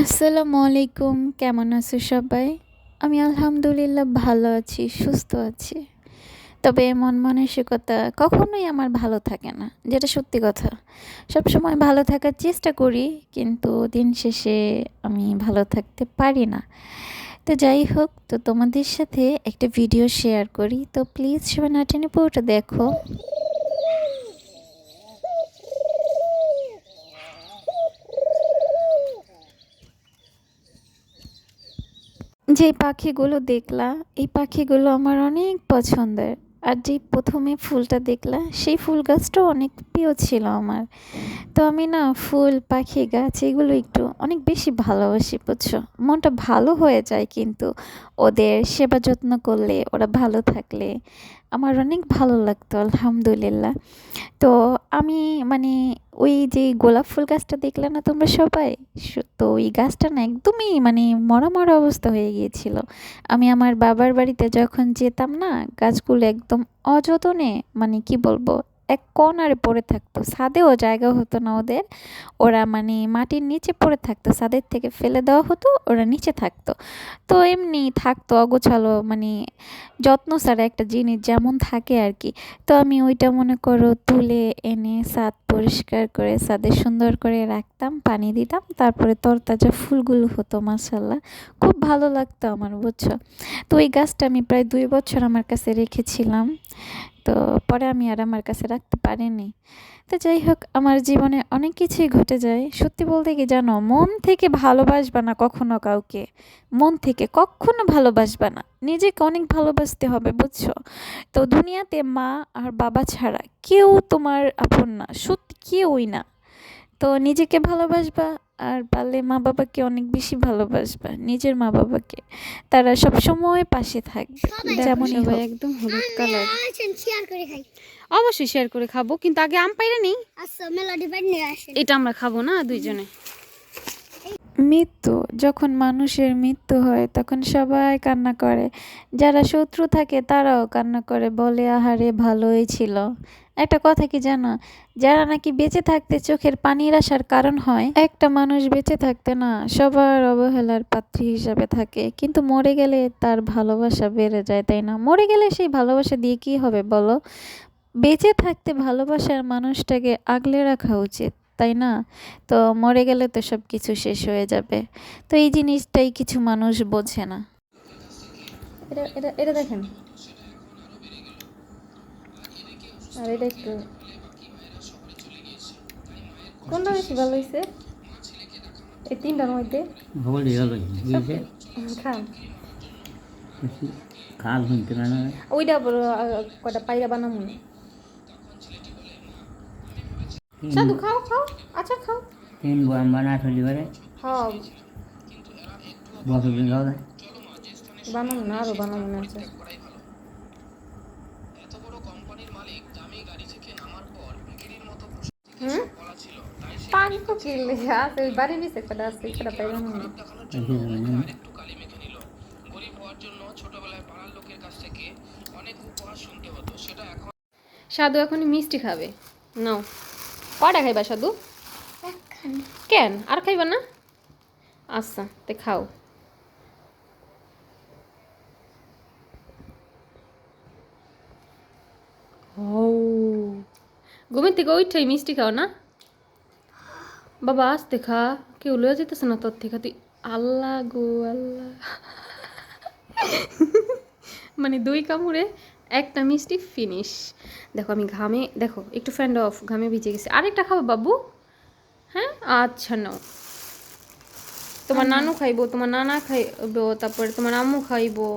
আসসালামু আলাইকুম, কেমন আছো সবাই? আমি আলহামদুলিল্লাহ ভালো আছি, সুস্থ আছি। তবে মন মানসিকতা কখনোই আমার ভালো থাকে না, যেটা সত্যি কথা। সব সময় ভালো থাকার চেষ্টা করি, কিন্তু দিন শেষে আমি ভালো থাকতে পারি না। তো যাই হোক, তো তোমাদের সাথে একটা ভিডিও শেয়ার করি। তো প্লিজ, সবাই নাটেনে পুরোটা দেখো। যে পাখিগুলো দেখলা, এই পাখিগুলো আমার অনেক পছন্দের। আর যে প্রথমে ফুলটা দেখলা, সেই ফুল গাছটাও অনেক প্রিয় ছিল আমার। তো আমি না ফুল, পাখি গাছ এগুলো একটু অনেক বেশি ভালোবাসি, বুঝছ? মনটা ভালো হয়ে যায় কিন্তু ওদের সেবা যত্ন করলে, ওরা ভালো থাকলে। আমার অনেক ভালো লাগতো, আলহামদুলিল্লাহ। তো আমি মানে ওই যে গোলাপ ফুল গাছটা দেখলে না তোমরা সবাই? তো ওই গাছটা না একদমই মানে মরা মরা অবস্থা হয়ে গিয়েছিল। আমি আমার বাবার বাড়িতে যখন যেতাম না, গাছগুলো একদম অযতনে মানে কি বলব এক কর্নারে পড়ে থাকতো। ছাদেও জায়গা হতো না ওদের। ওরা মানে মাটির নিচে পড়ে থাকতো। ছাদের থেকে ফেলে দেওয়া হতো, ওরা নিচে থাকতো। তো এমনি থাকতো অগোছালো মানে যত্ন ছাড়া একটা জিনিস যেমন থাকে আর কি। তো আমি ওইটা মনে করো তুলে এনে ছাদ পরিষ্কার করে ছাদে সুন্দর করে রাখতাম, পানি দিতাম। তারপরে তরতাজা ফুলগুলো হতো মাসাল্লাহ খুব ভালো লাগতো আমার, বুঝছ? তো ওই গাছটা আমি প্রায় দুই বছর আমার কাছে রেখেছিলাম। তো পরে আমি আর আমার কাছে রাখতে পারিনি। তো যাই হোক, আমার জীবনে অনেক কিছুই ঘটে যায়। সত্যি বলতে কি জানো, মন থেকে ভালোবাসবা না কখনো কাউকে। মন থেকে কখনো ভালোবাসবা না। নিজেকে অনেক ভালোবাসতে হবে, বুঝছ? তো দুনিয়াতে মা আর বাবা ছাড়া কেউ তোমার আপন না। সত্যি কেউই না। তো নিজেকে ভালোবাসবা আর পারলে মা বাবাকে অনেক বেশি ভালোবাসবা নিজের মা বাবাকে। তারা সব সময় পাশে থাকবে যেমনই সবাই একদম হলুদ কালার। শেয়ার করে খাই। অবশ্যই শেয়ার করে খাব কিন্তু আগে আম পাইরা নেই। আচ্ছা মেলোডি বাইর নিয়ে আসেন। এটা আমরা খাব না দুইজনে? মৃত্যু যখন মানুষের মৃত্যু হয় তখন সবাই কান্না করে। যারা শত্রু থাকে তারাও কান্না করে বলে আহারে ভালোই ছিল। একটা কথা কি জানো? যারা নাকি বেঁচে থাকতে চোখের পানির আসার কারণ হয়, একটা মানুষ বেঁচে থাকতে না, সবার অবহেলার পাত্রী হিসাবে থাকে। কিন্তু মরে গেলে তার ভালোবাসা বেড়ে যায়, তাই না? মরে গেলে সেই ভালোবাসা দিয়ে কি হবে বলো? বেঁচে থাকতে ভালোবাসার মানুষটাকে আগলে রাখা উচিত, তাই না? তো মরে গেলে তো সব কিছু শেষ হয়ে যাবে। তো এই জিনিসটাই কিছু মানুষ বোঝে না। এটা এটা এটা দেখেন। আর এটা একটু কোনটা বেশি ভালো হয়েছে? এই তিনটার মধ্যে? হলি দিয়েছে খান না। ওইটা আবার আহ, কয়টা পাইরা বানামু? না সাধু খাও খাও। আচ্ছা খাও। তিন বোয়াম বানা চলি পারে। বানাবো না আরও বানাবো না আচ্ছা। হুম? পানি তো কিনলে আছে ওই বাড়ি নিচে কটা আছে কটা পাইলাম না এসে যাবে না। সাধু এখন মিষ্টি খাবে। নাও। কটা খাইবা সাধু? কেন? আর খাইবা না? আচ্ছা তে খাও। ও। ঘুমের থেকে ওইটাই মিষ্টি খাও না? বাবা আসতে দেখা। কেউ লয়ে যেতেছে না তোর থেকে। তুই আল্লাহ গো আল্লাহ। মানে দুই কামড়ে একটা মিষ্টি ফিনিশ দেখো আমি ঘামে দেখো একটু ফ্যান্ড অফ ঘামে ভিজে গেছে। আরেকটা খাব বাবু? হ্যাঁ? আচ্ছা নাও। তোমার নানু খাইবো তোমার নানা খাইবো তারপরে তোমার আম্মু খাইবো।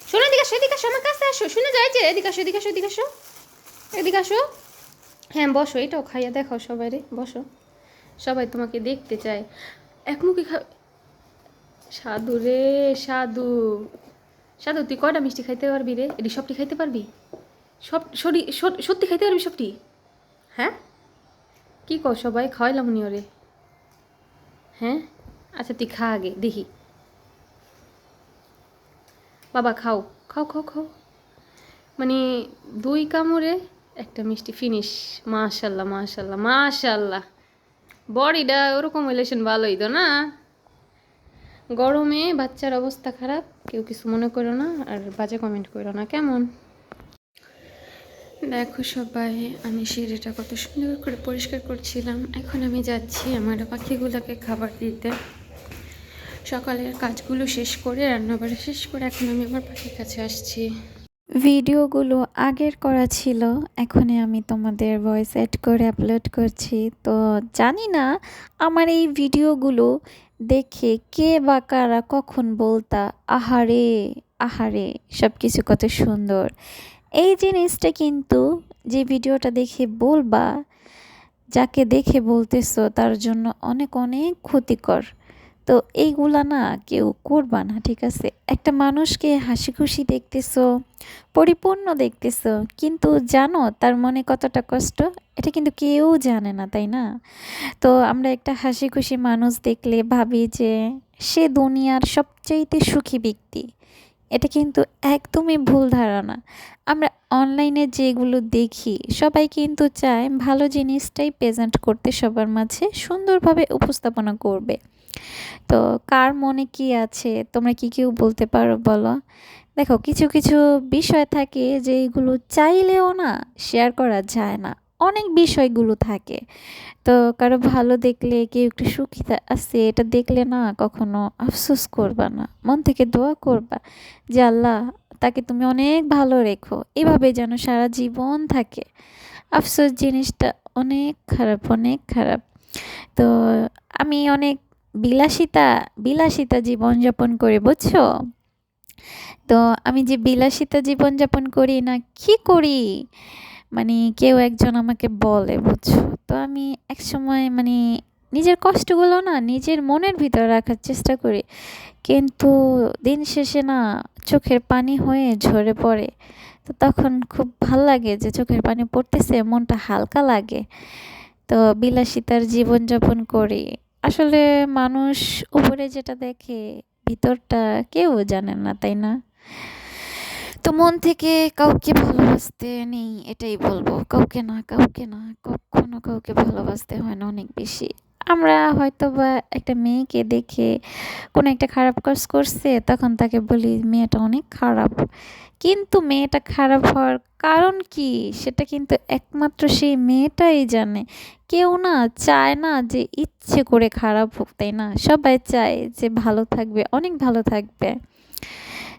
শোনো এদিকে আসো এদিকে আসো আমার কাছে আসো। শুনে যাই যে এদিকে আসো এদিকে আসো এদিকে আসো। এদিকে আসো। হ্যাঁ বসো, এটাও খাইয়া দেখাও সবাই রে বসো। সবাই তোমাকে দেখতে চায়। এক মুখে খা সাধু রে, সাধু। সাধু, তুই কয়টা মিষ্টি খাইতে পারবি রে? এটি সবটি খাইতে পারবি? সব সরি সত্যি খাইতে পারবি সবটি? হ্যাঁ? কি কর সবাই, খাওয়াইলাম উনি ওরে। হ্যাঁ? আচ্ছা তুই খা আগে, দেখি। বাবা, খাও। খাও খাও খাও। মানে দুই কামড়ে একটা মিষ্টি ফিনিশ মাশাল্লাহ মাশাল্লাহ মাশাল্লাহ। বডিটা ওরকম হইলেছেন ভালোই তো না? গরমে বাচ্চার অবস্থা খারাপ, কেউ কিছু মনে করো না, আর বাজে কমেন্ট করো না, কেমন? দেখো সবাই, আমি সিঁড়িটা কত সুন্দর করে পরিষ্কার করছিলাম। এখন আমি যাচ্ছি আমার পাখিগুলোকে খাবার দিতে। সকালের কাজগুলো শেষ করে রান্নাবাড়ি শেষ করে এখন আমি আমার পাখির কাছে আসছি। ভিডিওগুলো আগের করা ছিল, এখনই আমি তোমাদের ভয়েস অ্যাড করে আপলোড করছি। তো জানি না আমার এই ভিডিওগুলো দেখে কে বা কারা কখন বলতা, আহারে আহারে সব কিছু কত সুন্দর। এই জিনিসটা কিন্তু যে ভিডিওটা দেখে বলবা, যাকে দেখে বলতেছো, তার জন্য অনেক অনেক ক্ষতিকর। তো এইগুলা না কেউ করবা না, ঠিক আছে? একটা মানুষকে হাসি খুশি দেখতেছো, পরিপূর্ণ দেখতেছো, কিন্তু জানো তার মনে কতটা কষ্ট? এটা কিন্তু কেউ জানে না, তাই না? তো আমরা একটা হাসি খুশি মানুষ দেখলে ভাবি যে সে দুনিয়ার সবচাইতে সুখী ব্যক্তি। এটা কিন্তু একদমই ভুল ধারণা। আমরা অনলাইনে যেগুলো দেখি, সবাই কিন্তু চায় ভালো জিনিসটাই প্রেজেন্ট করতে সবার মাঝে সুন্দরভাবে উপস্থাপনা করবে। তো কার মনে কি আছে? তোমরা কি কেউ বলতে পারো, বলো। দেখো, কিছু কিছু বিষয় থাকে যে এগুলো চাইলেও না শেয়ার করা যায় না। অনেক বিষয়গুলো থাকে। তো কারও ভালো দেখলে, কেউ একটু সুখী আছে, এটা দেখলে না কখনো আফসোস করবা না। মন থেকে দোয়া করবা যে, আল্লাহ, তাকে তুমি অনেক ভালো রেখো। এভাবে যেন সারা জীবন থাকে। আফসোস জিনিসটা অনেক খারাপ অনেক খারাপ। তো আমি অনেক বিলাসিতা বিলাসিতা জীবনযাপন করি, বুঝছ? তো আমি যে বিলাসিতা জীবনযাপন করি না, কি করি? মানে কেউ একজন আমাকে বলে, বুঝছ? তো আমি এক সময় মানে নিজের কষ্টগুলো না নিজের মনের ভিতর রাখার চেষ্টা করি। কিন্তু দিন শেষে না চোখের পানি হয়ে ঝরে পড়ে। তো তখন খুব ভালো লাগে যে চোখের পানি পড়তেছে, মনটা হালকা লাগে। তো বিলাসিতার জীবনযাপন করি। আসলে মানুষ উপরে যেটা দেখে, ভিতরটা কেউ জানে না, তাই না? তো মন থেকে কাউকে ভালোবাসতে নেই, এটাই বলব। কাউকে না কাউকে না, কখনো কাউকে ভালোবাসতে হয় না অনেক বেশি। আমরা হয়তো বা একটা মেয়েকে দেখে কোনো একটা খারাপ কাজ করছে, তখন তাকে বলি, মেয়েটা অনেক খারাপ। কিন্তু মেয়েটা খারাপ হওয়ার কারণ কি? সেটা কিন্তু একমাত্র সেই মেয়েটাই জানে। কেউ না চায় না যে ইচ্ছে করে খারাপ হোক, তাই না? সবাই চায় যে ভালো থাকবে, অনেক ভালো থাকবে।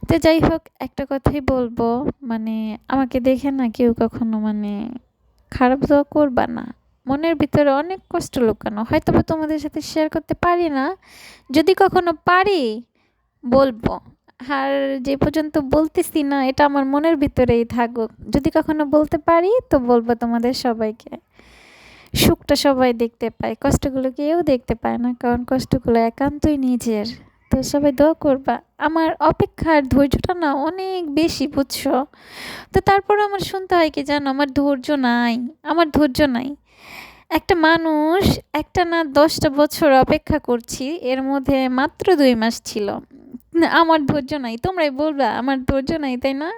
তো যাই হোক, একটা কথাই বলব মানে আমাকে দেখে না কেউ কখনো মানে খারাপ তো করবা না। মনের ভিতরে অনেক কষ্ট লুকানো। হয়তো বা তোমাদের সাথে শেয়ার করতে পারি না। যদি কখনো পারি, বলব। আর যে পর্যন্ত বলতেছি না, এটা আমার মনের ভিতরেই থাকুক। যদি কখনো বলতে পারি, তো বলব তোমাদের সবাইকে। সুখটা সবাই দেখতে পায়, কষ্টগুলো কেউ দেখতে পায় না, কারণ কষ্টগুলো একান্তই নিজের। তো সবাই দোয়া করবা। আমার অপেক্ষার ধৈর্যটা না অনেক বেশি, বুঝছ? তো তারপর আমার শুনতে হয় কি জানো? আমার ধৈর্য নাই, আমার ধৈর্য নাই। একটা মানুষ একটা না দশটা বছর অপেক্ষা করছি, এর মধ্যে মাত্র দুই মাস ছিল। আমার ধৈর্য নাই, তোমরাই বলবা, আমার ধৈর্য নাই, তাই না?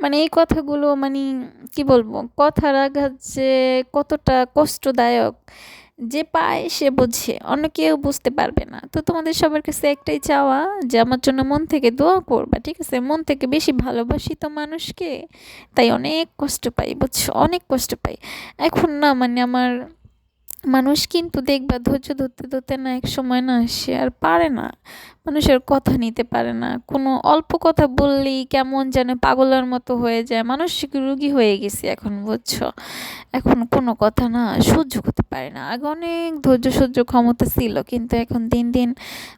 মানে এই কথাগুলো মানে কি বলব, কথার আঘাত যে কতটা কষ্টদায়ক। যে পায় সে বোঝে, অন্য কেউ বুঝতে পারবে না। তো তোমাদের সবার কাছে একটাই চাওয়া যে আমার জন্য মন থেকে দোয়া করবা, ঠিক আছে? মন থেকে বেশি ভালোবাসি তো মানুষকে, তাই অনেক কষ্ট পাই, বুঝছ? অনেক কষ্ট পাই। এখন না মানে আমার মানুষ কিন্তু দেখবা ধৈর্য ধরতে ধরতে না এক সময় না সে আর পারে না। মানুষের কথা নিতে পারে না। কোনো অল্প কথা বললেই কেমন যেন পাগলের মতো হয়ে যায়। মানসিক রুগী হয়ে গেছি এখন, বুঝছ? এখন কোনো কথা না সহ্য করতে পারে না। আগে অনেক ধৈর্য সহ্য ক্ষমতা ছিল, কিন্তু এখন দিন দিন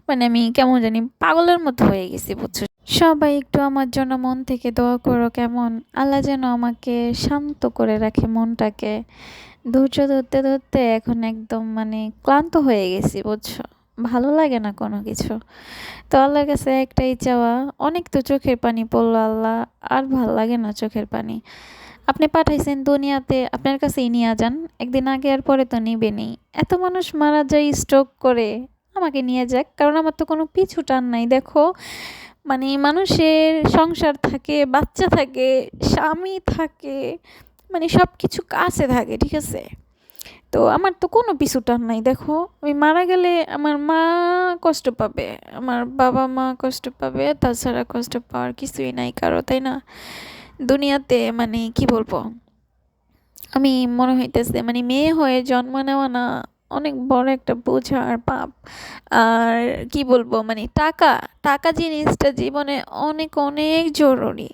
মানে আমি কেমন জানি পাগলের মতো হয়ে গেছি, বুঝছ? সবাই একটু আমার জন্য মন থেকে দোয়া করো, কেমন? আল্লাহ যেন আমাকে শান্ত করে রাখে মনটাকে। ধৈর্য ধরতে ধরতে এখন একদম মানে ক্লান্ত হয়ে গেছি, বুঝছ? ভালো লাগে না কোনো কিছু। তো আল্লাহর কাছে একটাই চাওয়া, অনেক তো চোখের পানি পড়ল আল্লাহ, আর ভালো লাগে না চোখের পানি। আপনি পাঠাইছেন দুনিয়াতে, আপনার কাছেই নিয়ে যান, একদিন আগে আর পরে তো নিবেনই। এত মানুষ মারা যায় স্ট্রোক করে, আমাকে নিয়ে যাক, কারণ আমার তো কোনো পিছু টান নাই, দেখো। মানে মানুষের সংসার থাকে, বাচ্চা থাকে, স্বামী থাকে মানে সব কিছু কাছে থাকে, ঠিক আছে? তো আমার তো কোনো পিছু টান নাই, দেখো। আমি মারা গেলে আমার মা কষ্ট পাবে, আমার বাবা মা কষ্ট পাবে, তাছাড়া কষ্ট পাওয়ার কিছুই নাই কারও, তাই না? দুনিয়াতে মানে কি বলব? আমি মনে হইতেছে মানে মেয়ে হয়ে জন্ম নেওয়া না, অনেক বড় একটা বোঝা আর পাপ। আর কি বলব মানে টাকা টাকা জিনিসটা জীবনে অনেক অনেক জরুরি।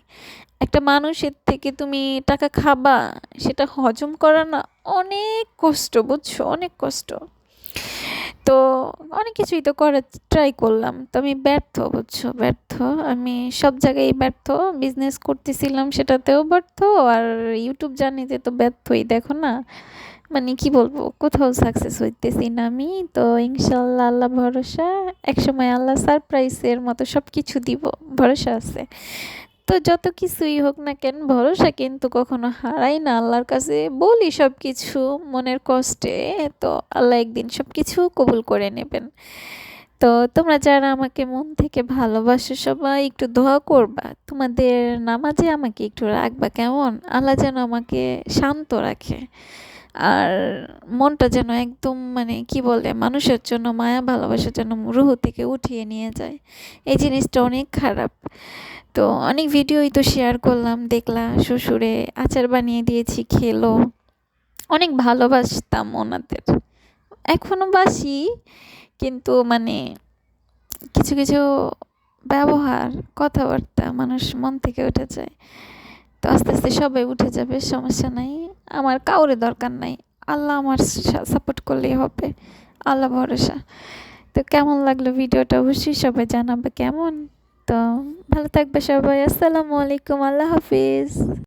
একটা মানুষের থেকে তুমি টাকা খাবা, সেটা হজম করা না, অনেক কষ্ট, বুঝছ? অনেক কষ্ট। তো অনেক কিছুই তো করার ট্রাই করলাম। তো আমি ব্যর্থ, বুঝছ? ব্যর্থ। আমি সব জায়গায় ব্যর্থ। বিজনেস করতেছিলাম সেটাতেও ব্যর্থ, আর ইউটিউব জার্নিতে তো ব্যর্থই, দেখো না? মানে কি বলব? কোথাও সাকসেস হইতেছি না আমি। তো ইনশাল্লাহ, আল্লাহ ভরসা। একসময় আল্লাহ সারপ্রাইজের মতো সব কিছু দিব। ভরসা আছে। তো যত কিছুই হোক না কেন, ভরসা কিন্তু কখনো হারাই না। আল্লাহর কাছে বলি সব কিছু মনের কষ্টে, তো আল্লাহ একদিন সব কিছু কবুল করে নেবেন। তো তোমরা যারা আমাকে মন থেকে ভালোবাসো, সবাই একটু দোয়া করবা। তোমাদের নামাজে আমাকে একটু রাখবা, কেমন? আল্লাহ যেন আমাকে শান্ত রাখে। আর মনটা যেন একদম মানে কি বলে, মানুষের জন্য, মায়া ভালোবাসা যেন রুহ থেকে উঠিয়ে নিয়ে যায়। এই জিনিসটা অনেক খারাপ। তো অনেক ভিডিওই তো শেয়ার করলাম, দেখলাম, শ্বশুরে আচার বানিয়ে দিয়েছি, খেলো। অনেক ভালোবাসতাম ওনাদের। এখনও বাসি, কিন্তু মানে কিছু কিছু ব্যবহার, কথাবার্তা মানুষ মন থেকে উঠে যায়। তো আস্তে আস্তে সবাই উঠে যাবে, সমস্যা নাই। আমার কাউরে দরকার নাই। আল্লাহ আমার সাপোর্ট করলেই হবে। আল্লাহ ভরসা। তো কেমন লাগল ভিডিওটা? অবশ্যই সবাই জানাবে কেমন। তো ভালো থাকবে সবাই। আসসালামু আলাইকুম। আল্লাহ হাফিজ।